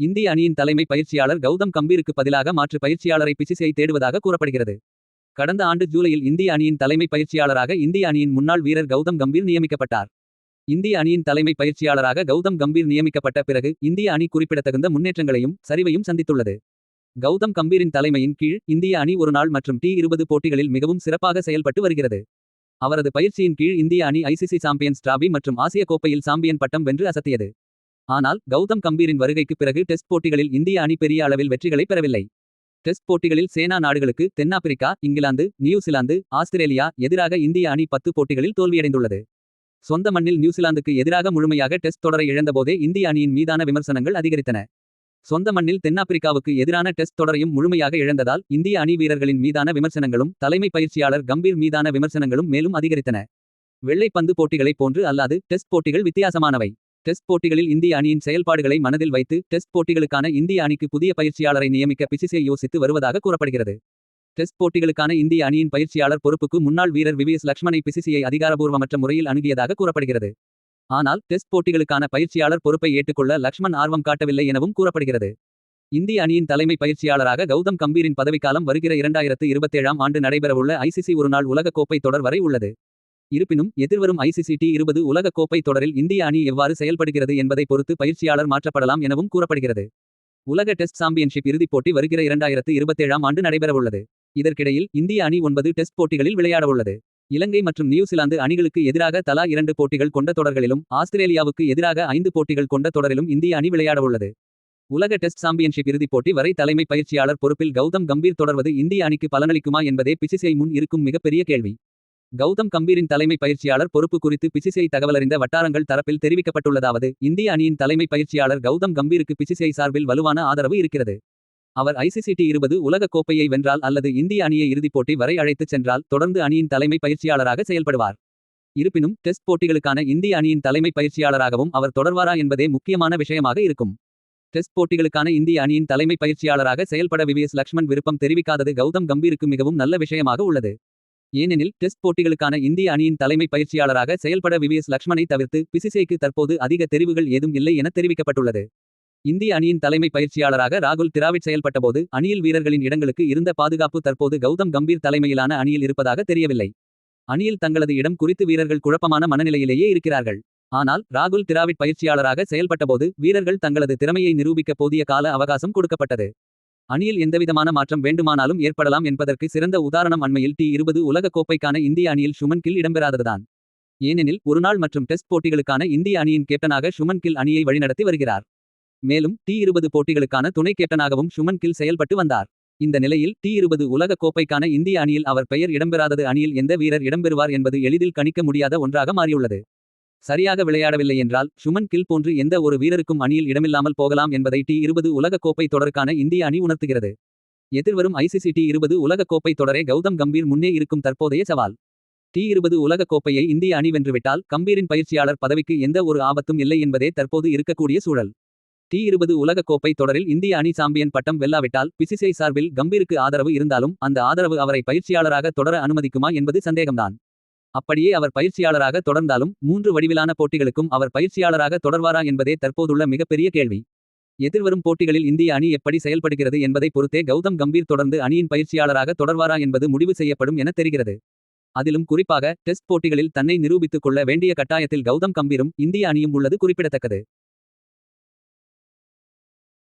இந்திய அணியின் தலைமை பயிற்சியாளர் கௌதம் கம்பீருக்கு பதிலாக மாற்று பயிற்சியாளரை பிசிசிஐ தேடுவதாக கூறப்படுகிறது. கடந்த ஆண்டு ஜூலையில் இந்திய அணியின் தலைமை பயிற்சியாளராக இந்திய அணியின் முன்னாள் வீரர் கௌதம் கம்பீர் நியமிக்கப்பட்டார். இந்திய அணியின் தலைமை பயிற்சியாளராக கௌதம் கம்பீர் நியமிக்கப்பட்ட பிறகு இந்திய அணி குறிப்பிடத்தகுந்த முன்னேற்றங்களையும் சரிவையும் சந்தித்துள்ளது. கௌதம் கம்பீரின் தலைமையின் கீழ் இந்திய அணி ஒருநாள் மற்றும் டி இருபது போட்டிகளில் மிகவும் சிறப்பாக செயல்பட்டு வருகிறது. அவரது பயிற்சியின் கீழ் இந்திய அணி ஐசிசி சாம்பியன்ஸ் டிராபி மற்றும் ஆசிய கோப்பையில் சாம்பியன் பட்டம் வென்று அசத்தியது. ஆனால் கௌதம் கம்பீரின் வருகைக்குப் பிறகு டெஸ்ட் போட்டிகளில் இந்திய அணி பெரிய அளவில் வெற்றிகளை பெறவில்லை. டெஸ்ட் போட்டிகளில் சேனா நாடுகளுக்கு தென்னாப்பிரிக்கா இங்கிலாந்து நியூசிலாந்து ஆஸ்திரேலியா எதிராக இந்திய அணி பத்து போட்டிகளில் தோல்வியடைந்துள்ளது. சொந்த மண்ணில் நியூசிலாந்துக்கு எதிராக முழுமையாக டெஸ்ட் தொடரை இழந்தபோதே இந்திய அணியின் மீதான விமர்சனங்கள் அதிகரித்தன. சொந்த மண்ணில் தென்னாப்பிரிக்காவுக்கு எதிரான டெஸ்ட் தொடரையும் முழுமையாக இழந்ததால் இந்திய அணி வீரர்களின் மீதான விமர்சனங்களும் தலைமை பயிற்சியாளர் கம்பீர் மீதான விமர்சனங்களும் மேலும் அதிகரித்தன. வெள்ளை பந்து போட்டிகளைப் போன்று அல்லாது டெஸ்ட் போட்டிகள் வித்தியாசமானவை. டெஸ்ட் போட்டிகளில் இந்திய அணியின் செயல்பாடுகளை மனதில் வைத்து டெஸ்ட் போட்டிகளுக்கான இந்திய அணிக்கு புதிய பயிற்சியாளரை நியமிக்க பிசிசிஐ யோசித்து வருவதாக கூறப்படுகிறது. டெஸ்ட் போட்டிகளுக்கான இந்திய அணியின் பயிற்சியாளர் பொறுப்புக்கு முன்னாள் வீரர் விவிஎஸ் லட்சுமணை பிசிசிஐ அதிகாரபூர்வமற்ற முறையில் அணுகியதாக கூறப்படுகிறது. ஆனால் டெஸ்ட் போட்டிகளுக்கான பயிற்சியாளர் பொறுப்பை ஏற்றுக்கொள்ள லக்ஷ்மண் ஆர்வம் காட்டவில்லை எனவும் கூறப்படுகிறது. இந்திய அணியின் தலைமை பயிற்சியாளராக கௌதம் கம்பீரின் பதவிக்காலம் வருகிற இரண்டாயிரத்து இருபத்தேழாம் ஆண்டு நடைபெறவுள்ள ஐசிசி ஒருநாள் உலக கோப்பை தொடர் வரை உள்ளது. இருப்பினும் எதிர்வரும் ஐசிசி டி இருபது உலக கோப்பை தொடரில் இந்திய அணி எவ்வாறு செயல்படுகிறது என்பதை பொறுத்து பயிற்சியாளர் மாற்றப்படலாம் எனவும் கூறப்படுகிறது. உலக டெஸ்ட் சாம்பியன்ஷிப் இறுதிப் போட்டி வருகிற இரண்டாயிரத்து இருபத்தேழாம் ஆண்டு நடைபெறவுள்ளது. இதற்கிடையில் இந்திய அணி ஒன்பது டெஸ்ட் போட்டிகளில் விளையாடவுள்ளது. இலங்கை மற்றும் நியூசிலாந்து அணிகளுக்கு எதிராக தலா இரண்டு போட்டிகள் கொண்ட தொடர்களிலும் ஆஸ்திரேலியாவுக்கு எதிராக ஐந்து போட்டிகள் கொண்ட தொடரிலும் இந்திய அணி விளையாடவுள்ளது. உலக டெஸ்ட் சாம்பியன்ஷிப் இறுதிப் போட்டி வரை தலைமை பயிற்சியாளர் பொறுப்பில் கௌதம் கம்பீர் தொடர்வது இந்திய அணிக்கு பலனளிக்குமா என்பதே பிசிசிஐ முன் இருக்கும் மிகப்பெரிய கேள்வி. கௌதம் கம்பீரின் தலைமை பயிற்சியாளர் பொறுப்பு குறித்து பிசிசிஐ தகவலறிந்த வட்டாரங்கள் தரப்பில் தெரிவிக்கப்பட்டுள்ளதாவது இந்திய அணியின் தலைமை பயிற்சியாளர் கௌதம் கம்பீருக்கு பிசிசிஐ சார்பில் வலுவான ஆதரவு இருக்கிறது. அவர் ஐசிசிடி இருபது உலக கோப்பையை வென்றால் அல்லது இந்திய அணியை இறுதிப் போட்டி வரை அழைத்துச் சென்றால் தொடர்ந்து அணியின் தலைமை பயிற்சியாளராக செயல்படுவார். இருப்பினும் டெஸ்ட் போட்டிகளுக்கான இந்திய அணியின் தலைமை பயிற்சியாளராகவும் அவர் தொடர்வாரா என்பதே முக்கியமான விஷயமாக இருக்கும். டெஸ்ட் போட்டிகளுக்கான இந்திய அணியின் தலைமை பயிற்சியாளராக செயல்பட விவிஎஸ் லக்ஷ்மன் விருப்பம் தெரிவிக்காதது கௌதம் கம்பீருக்கு மிகவும் நல்ல விஷயமாக உள்ளது. ஏனெனில் டெஸ்ட் போட்டிகளுக்கான இந்திய அணியின் தலைமை பயிற்சியாளராக செயல்பட விவிஎஸ் லக்ஷ்மனை தவிர்த்து பிசிசேக்கு தற்போது அதிக தெரிவுகள் ஏதும் இல்லை என தெரிவிக்கப்பட்டுள்ளது. இந்திய அணியின் தலைமை பயிற்சியாளராக ராகுல் திராவிட் செயல்பட்டபோது அணியில் வீரர்களின் இடங்களுக்கு இருந்த பாதுகாப்பு தற்போது கௌதம் கம்பீர் தலைமையிலான அணியில் இருப்பதாக தெரியவில்லை. அணியில் தங்களது இடம் குறித்து வீரர்கள் குழப்பமான மனநிலையிலேயே இருக்கிறார்கள். ஆனால் ராகுல் திராவிட் பயிற்சியாளராக செயல்பட்டபோது வீரர்கள் தங்களது திறமையை நிரூபிக்க போதிய கால அவகாசம் கொடுக்கப்பட்டது. அணியில் எந்தவிதமான மாற்றம் வேண்டுமானாலும் ஏற்படலாம் என்பதற்கு சிறந்த உதாரணம் அண்மையில் டி இருபது உலகக்கோப்பைக்கான இந்திய அணியில் ஷுமன் கில் இடம்பெறாததுதான். ஏனெனில் ஒருநாள் மற்றும் டெஸ்ட் போட்டிகளுக்கான இந்திய அணியின் கேப்டனாக ஷுமன் கில் அணியை வழிநடத்தி வருகிறார். மேலும் டி இருபது போட்டிகளுக்கான துணை கேப்டனாகவும் ஷுமன் கில் செயல்பட்டு வந்தார். இந்த நிலையில் டி இருபது உலகக்கோப்பைக்கான இந்திய அணியில் அவர் பெயர் இடம்பெறாதது அணியில் எந்த வீரர் இடம்பெறுவார் என்பது எளிதில் கணிக்க முடியாத ஒன்றாக மாறியுள்ளது. சரியாக விளையாடவில்லை என்றால் சுமன் கில் போன்று எந்த ஒரு வீரருக்கும் அணியில் இடமில்லாமல் போகலாம் என்பதை டி இருபது உலகக்கோப்பை கோப்பை தொடருக்கான இந்திய அணி உணர்த்துகிறது. எதிர்வரும் ஐசிசி டி இருபது உலகக்கோப்பை தொடரே கௌதம் கம்பீர் முன்னே இருக்கும் தற்போதைய சவால். டி இருபது உலகக்கோப்பையை இந்திய அணி வென்றுவிட்டால் கம்பீரின் பயிற்சியாளர் பதவிக்கு எந்த ஒரு ஆபத்தும் இல்லை என்பதே தற்போது இருக்கக்கூடிய சூழல். டி இருபது உலகக்கோப்பை கோப்பை தொடரில் இந்திய அணி சாம்பியன் பட்டம் வெல்லாவிட்டால் பிசிசிஐ சார்பில் கம்பீருக்கு ஆதரவு இருந்தாலும் அந்த ஆதரவு அவரை பயிற்சியாளராக தொடர அனுமதிக்குமா என்பது சந்தேகம்தான். அப்படியே அவர் பயிற்சியாளராக தொடர்ந்தாலும் மூன்று வடிவிலான போட்டிகளுக்கும் அவர் பயிற்சியாளராக தொடர்வாரா என்பதே தற்போதுள்ள மிகப்பெரிய கேள்வி. எதிர்வரும் போட்டிகளில் இந்திய அணி எப்படி செயல்படுகிறது என்பதை பொறுத்தே கௌதம் கம்பீர் தொடர்ந்து அணியின் பயிற்சியாளராக தொடர்வாரா என்பது முடிவு செய்யப்படும் என தெரிகிறது. அதிலும் குறிப்பாக டெஸ்ட் போட்டிகளில் தன்னை நிரூபித்துக் கொள்ள வேண்டிய கட்டாயத்தில் கௌதம் கம்பீரும் இந்திய அணியும் உள்ளது குறிப்பிடத்தக்கது.